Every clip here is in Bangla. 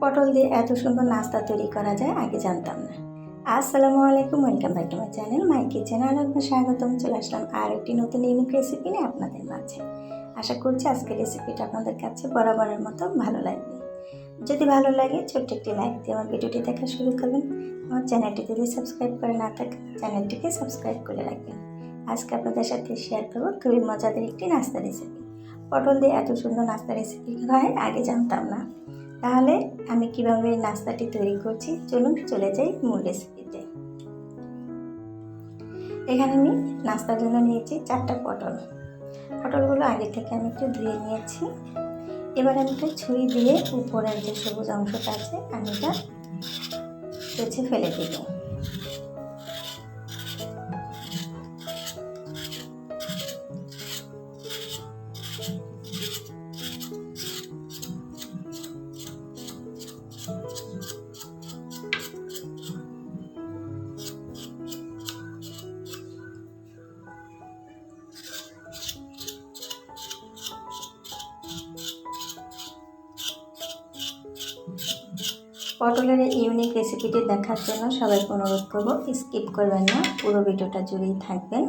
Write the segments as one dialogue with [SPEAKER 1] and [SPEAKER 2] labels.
[SPEAKER 1] পটল দিয়ে এত সুন্দর নাস্তা তৈরি করা যায় আগে জানতাম না। আসসালামু আলাইকুম, welcome back to my channel. My kitchen আর আপনার স্বাগতম। চলে আসলাম আর একটি নতুন ইউনিক রেসিপি নিয়ে আপনাদের মাঝে। আশা করছি আজকের রেসিপিটা আপনাদের কাছে বরাবরের মতো ভালো লাগবে। যদি ভালো লাগে, ছোট্ট একটি লাইক দিয়ে আমার ভিডিওটি দেখা শুরু করবেন। আমার চ্যানেলটি যদি সাবস্ক্রাইব করে না থাকে চ্যানেলটিকে সাবস্ক্রাইব করে রাখবেন। আজকে আপনাদের সাথে শেয়ার করব খুবই মজাদার একটি নাস্তা রেসিপি পটল দিয়ে এত সুন্দর নাস্তা রেসিপি হয়, আগে জানতাম না। তাহলে আমি কীভাবে নাস্তাটি তৈরি করছি? চলুন চলে যাই মূল রেসিপিতে এখানে আমি নাস্তার জন্য নিয়েছি চারটা পটল। পটলগুলো আগে থেকে আমি একটু ধুয়ে নিয়েছি। এবার আমি একটু ছুরি দিয়ে উপরের যে সবুজ অংশটা আছে, আমি এটা বেছে ফেলে দেব। পটলের ইউনিক রেসিপিটি দেখার জন্য সবাইকে অনুরোধ করব স্কিপ করবেন না, পুরো ভিডিওটা জুড়েই থাকবেন।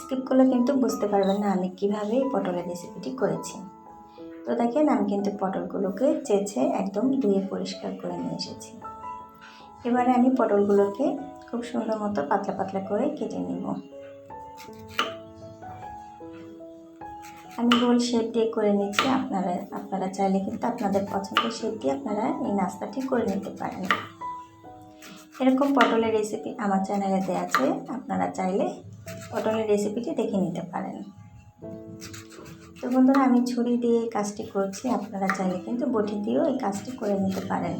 [SPEAKER 1] স্কিপ করলে কিন্তু বুঝতে পারবেন না আমি কীভাবে পটলের রেসিপিটি করেছি। তো দেখেন, আমি কিন্তু পটলগুলোকে চেঁচে একদম ধুয়ে পরিষ্কার করে নিয়ে এসেছি। এবারে আমি পটলগুলোকে খুব সুন্দর মতো পাতলা পাতলা করে কেটে নেব। আমি গোল শেপ দিয়ে করে নিচ্ছি। আপনারা আপনারা চাইলে কিন্তু আপনাদের পছন্দের শেপ দিয়ে আপনারা এই নাস্তাটি করে নিতে পারেন। এরকম পটলের রেসিপি আমার চ্যানেলে দেওয়া আছে। আপনারা চাইলে পটলের রেসিপিটি দেখে নিতে পারেন। তো বন্ধুরা, আমি ছুরি দিয়ে এই কাজটি করছি। আপনারা চাইলে কিন্তু বটি দিয়েও এই কাজটি করে নিতে পারেন।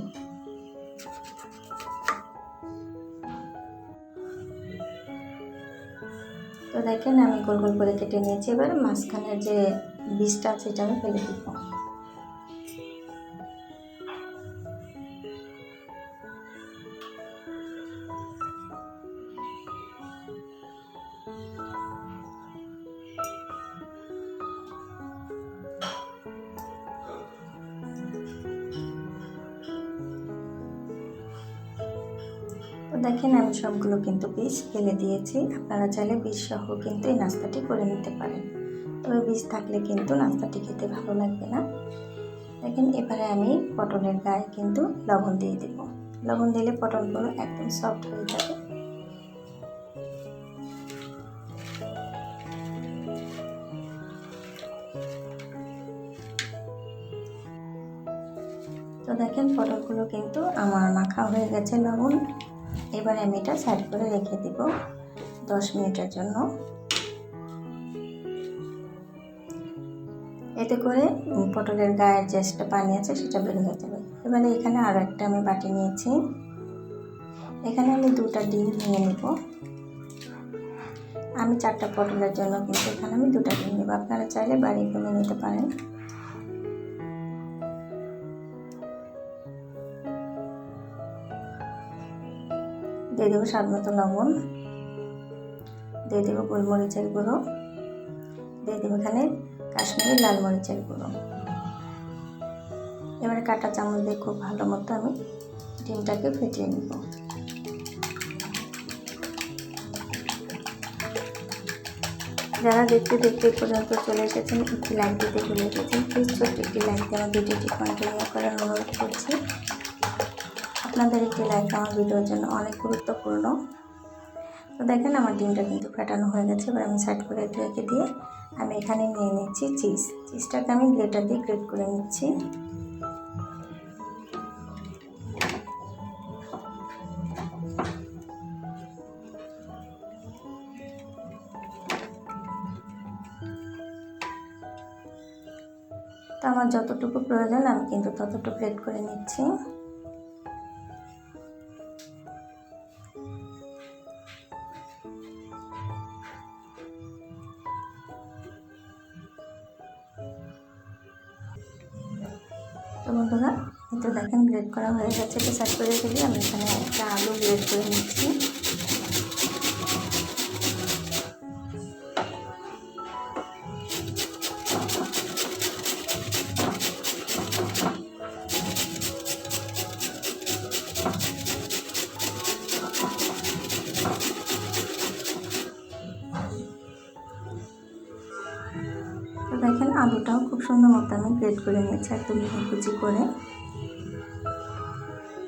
[SPEAKER 1] তো দেখেন আমি গোল গোল করে কেটে নিয়েছি। এবার মাঝখানের যে বীজটা আছে সেটা আমি ফেলে দিব। তো দেখেন, আমি সবগুলো কিন্তু বীজ ফেলে দিয়েছি। আপনারা চাইলে বীজ সহ কিন্তু এই নাস্তাটি করে নিতে পারেন। তবে বীজ থাকলে কিন্তু নাস্তাটি খেতে ভালো লাগবে না। দেখেন, এবারে আমি পটলের গায়ে কিন্তু লবণ দিয়ে দেব। লবণ দিলে পটলগুলো একদম সফট হয়ে যাবে। তো দেখেন, পটলগুলো কিন্তু আমার মাখা হয়ে গেছে লবণ। এবার আমি এটা সাইড করে রেখে দিব দশ মিনিটের জন্য। এতে করে পটলের গায়ের যে পানি আছে সেটা বের হয়ে যাবে। এবারে এখানে আরও একটা আমি বাটি নিয়েছি। এখানে আমি দুটা ডিম নিয়ে নেব। আমি চারটা পটলের জন্য কিন্তু এখানে আমি দুটা ডিম নেব। আপনারা চাইলে বাড়ি কমে নিতে পারেন। দিয়ে দেবো স্বাদ মতো লবণ। দিয়ে দেবো গোলমরিচের গুঁড়ো। দিয়ে দেবো এখানে কাশ্মীরি লাল মরিচের গুঁড়ো। এবারে কাটা চামচ দিয়ে খুব ভালো মতো আমি ডিমটাকে ফেটিয়ে নেব। যারা দেখতে দেখতে পর্যন্ত চলে এসেছেন, একটি লাইক দিতে ভুলে এসেছেন প্লিজ ছোট্ট একটি লাইক দিয়ে আমার ভিডিওটি কন্টিনিউ করার অনুরোধ করছি। আপনাদের একটি লাইক আমার ভিডিওর জন্য অনেক গুরুত্বপূর্ণ। তো দেখেন আমার ডিমটা কিন্তু ফেটানো হয়ে গেছে, এবার আমি সাইড করে রেখে দিয়ে আমি এখানে নিয়ে নিচ্ছি চিজ চিজটাকে আমি গ্রেটার দিয়ে গ্রেট করে নিচ্ছি। তো আমার যতটুকু প্রয়োজন আমি কিন্তু ততটুকু গ্রেট করে নিচ্ছি। তো বন্ধুরা এটা দেখেন গ্রেড করা হয়ে গেছে। তো সাইড করে ফেলি, আমি এখানে একটা আলু গ্রেড করে নিচ্ছি। সুন্দর মতো আমি গ্রেড করে নিয়েছি, একদম কুচি করে।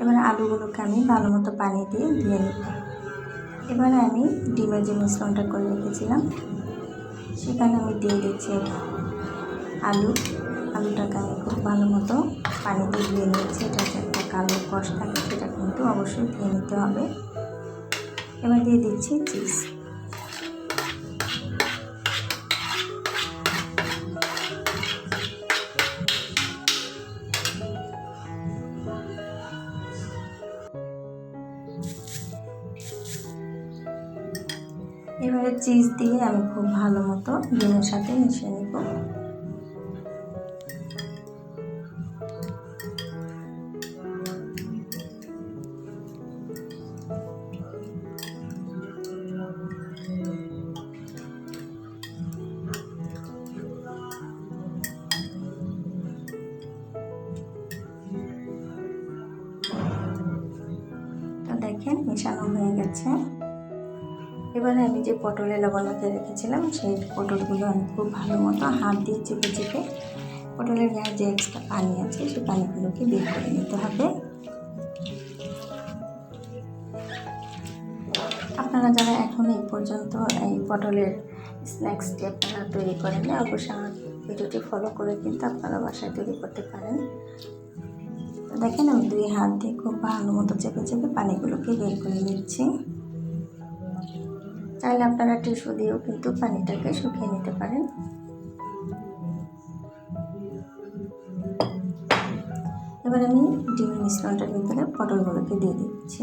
[SPEAKER 1] এবারে আলুগুলোকে আমি ভালো মতো পানি দিয়ে ধুয়ে নিব। এবারে আমি ডিমের যে মিশ্রণটা করে রেখেছিলাম, সেখানে আমি দিয়ে দিচ্ছি আলু। আলুটাকে আমি খুব ভালো মতো পানি দিয়ে ধুয়ে নিয়েছি, এটা যে একটা কালো কষ থাকে সেটা কিন্তু অবশ্যই ধুয়ে নিতে হবে। এবার দিয়ে দিচ্ছি চিজ। চিজ দিয়ে আমি খুব ভালো মতো ডিমের সাথে মিশিয়ে নিব। দেখেন মেশানো হয়ে গেছে। এবারে আমি যে পটলে লবণ মেখে রেখেছিলাম, সেই পটলগুলো আমি খুব ভালো মতো হাত দিয়ে চেপে চেপে পটলের গায়ে যে এক্সট্রা পানি আছে, সেই পানিগুলোকে বের করে নিতে হবে। আপনারা যারা এখন এই পর্যন্ত এই পটলের স্ন্যাক্সটি আপনারা তৈরি করেন অবশ্যই আমার ভিডিওটি ফলো করে কিন্তু আপনারা বাসায় তৈরি করতে পারেন। দেখেন আমি দুই হাত দিয়ে খুব ভালো মতো চেপে চেপে পানিগুলোকে বের করে নিচ্ছি। চাইলে আপনারা টিস্যু দিয়েও কিন্তু পানিটাকে শুকিয়ে নিতে পারেন। এবার আমি ডিমের মিশ্রণটার ভিতরে পটলগুলোকে দিয়ে দিচ্ছি।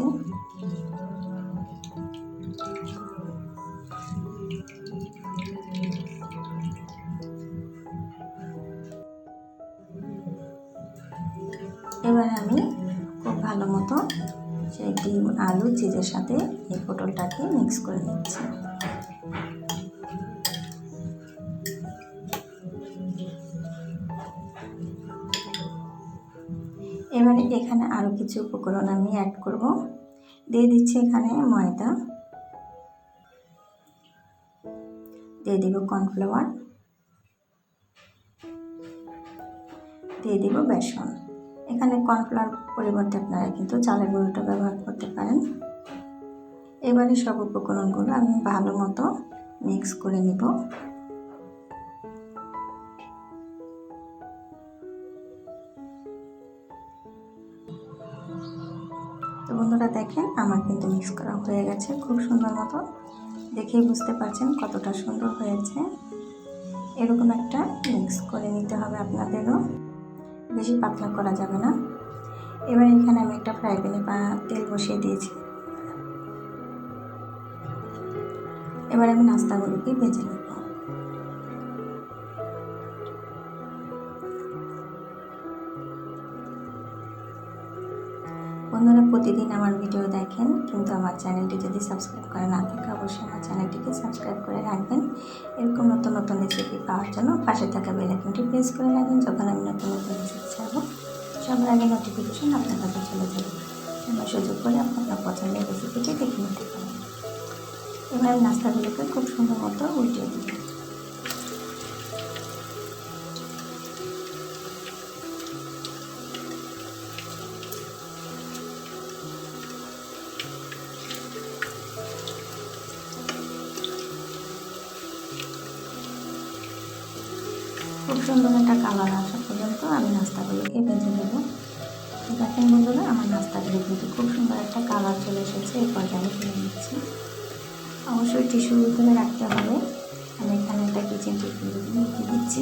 [SPEAKER 1] ডিম, আলু চিজের সাথে এই পটলটাকে মিক্স করে নিচ্ছি। এবারে এখানে আরও কিছু উপকরণ আমি অ্যাড করব। দিয়ে দিচ্ছি এখানে ময়দা। দিয়ে দিব কর্নফ্লাওয়ার দিয়ে দিব বেসন। এখানে কর্নফ্লাওয়ার পরিবর্তে আপনারা কিন্তু চালের গুঁড়োটা ব্যবহার করতে পারেন। এবারে সব উপকরণগুলো আমি ভালো মতো মিক্স করে নিব। তো বন্ধুরা দেখেন, আমার কিন্তু মিক্স করা হয়ে গেছে খুব সুন্দর মতো। দেখেই বুঝতে পারছেন কতটা সুন্দর হয়েছে। এরকম একটা মিক্স করে নিতে হবে আপনাদেরও। বেশি পাতলা করা যাবে না। এবার এখানে আমি একটা ফ্রাই প্যানে তেল বসিয়ে দিয়েছি। এবার আমি নাস্তাগুলোকে ভেজে নেব। বন্ধুরা, প্রতিদিন আমার ভিডিও দেখেন, কিন্তু আমার চ্যানেলটি যদি সাবস্ক্রাইব করে না থাকে, অবশ্যই আমার চ্যানেলটিকে সাবস্ক্রাইব করে রাখবেন। এরকম নতুন নতুন রেসিপি পাওয়ার জন্য পাশে থাকা বেলাইকনটি প্রেস করে রাখবেন, যখন আমি নতুন নতুন রেসিপি ছাড়বো সবার আগে নোটিফিকেশন আপনার কাছে চলে যাবে। আমার সুযোগ করে আপনার পছন্দের রেসিপিটি দেখে নিতে পারেন এবার নাস্তাগুলোকে খুব সুন্দর মতো উল্টিয়ে দিই। খুব সুন্দর একটা কালার আসা। পর্যন্ত আমি নাস্তাগুলোকে ভেজে নেব। দেখেন বন্ধুরা আমার নাস্তাগুলো কিন্তু খুব সুন্দর একটা কালার চলে এসেছে, এই আমি তুলে নিচ্ছি। অবশ্যই টিস্যুর ভিতরে রাখতে হবে। আমি এখানে একটা কিচেন টিস্যু রেখে দিচ্ছি।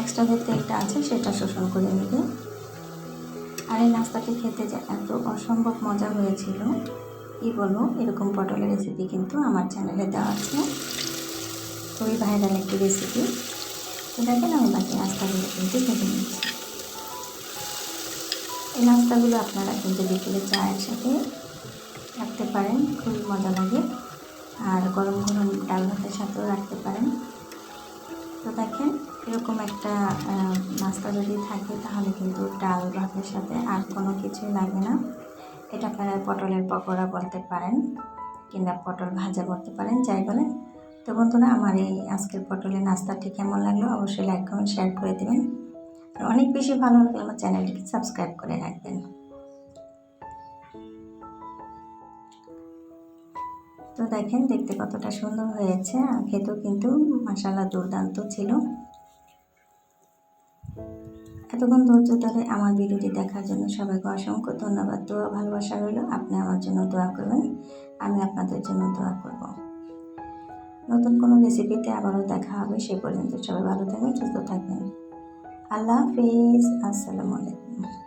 [SPEAKER 1] এক্সট্রা যে তেলটা আছে, সেটা শোষণ করে নেবে। আর এই নাস্তাটি খেতে যে এত অসম্ভব মজা হয়েছিল, কি বলব, এরকম পটলের রেসিপি কিন্তু আমার চ্যানেলে দেওয়া আছে। খুবই ভাইরাল একটি রেসিপি তো দেখেন আমি বাকি নাস্তাগুলো কিন্তু ভেজে নিচ্ছি এই নাস্তাগুলো আপনারা কিন্তু বিকেলে চায়ের সাথে রাখতে পারেন, খুবই মজা লাগে। আর গরম গরম ডাল ভাতের সাথেও রাখতে পারেন। তো দেখেন, এরকম একটা নাস্তা যদি থাকে, তাহলে কিন্তু ডাল ভাতের সাথে আর কোনো কিছুই লাগে না। এটা আপনারা পটলের পকোড়া বলতে পারেন, কিংবা পটল ভাজা বলতে পারেন, যাই বলেন। তো বন্ধুরা, আমার এই আজকের পটলের নাস্তাটি কেমন লাগল অবশ্যই লাইক কমেন্ট শেয়ার করে দেবেন। আর অনেক বেশি ভালো লাগলে আমার চ্যানেলটিকে সাবস্ক্রাইব করে রাখবেন। তো দেখেন, দেখতে কতটা সুন্দর হয়েছে। আর খেতেও কিন্তু মশালা দুর্দান্ত ছিল। এতক্ষণ ধৈর্য ধরে আমার ভিডিওটি দেখার জন্য সবাইকে অসংখ্য ধন্যবাদ। দোয়া, ভালোবাসা রইল। আপনি আমার জন্য দোয়া করবেন। আমি আপনাদের জন্য দোয়া করব। নতুন কোনো রেসিপিতে আবারও দেখা হবে, সে পর্যন্ত সবাই ভালো থাকবেন, সুস্থ থাকবেন। আল্লাহ হাফিজ, আসসালামু আলাইকুম।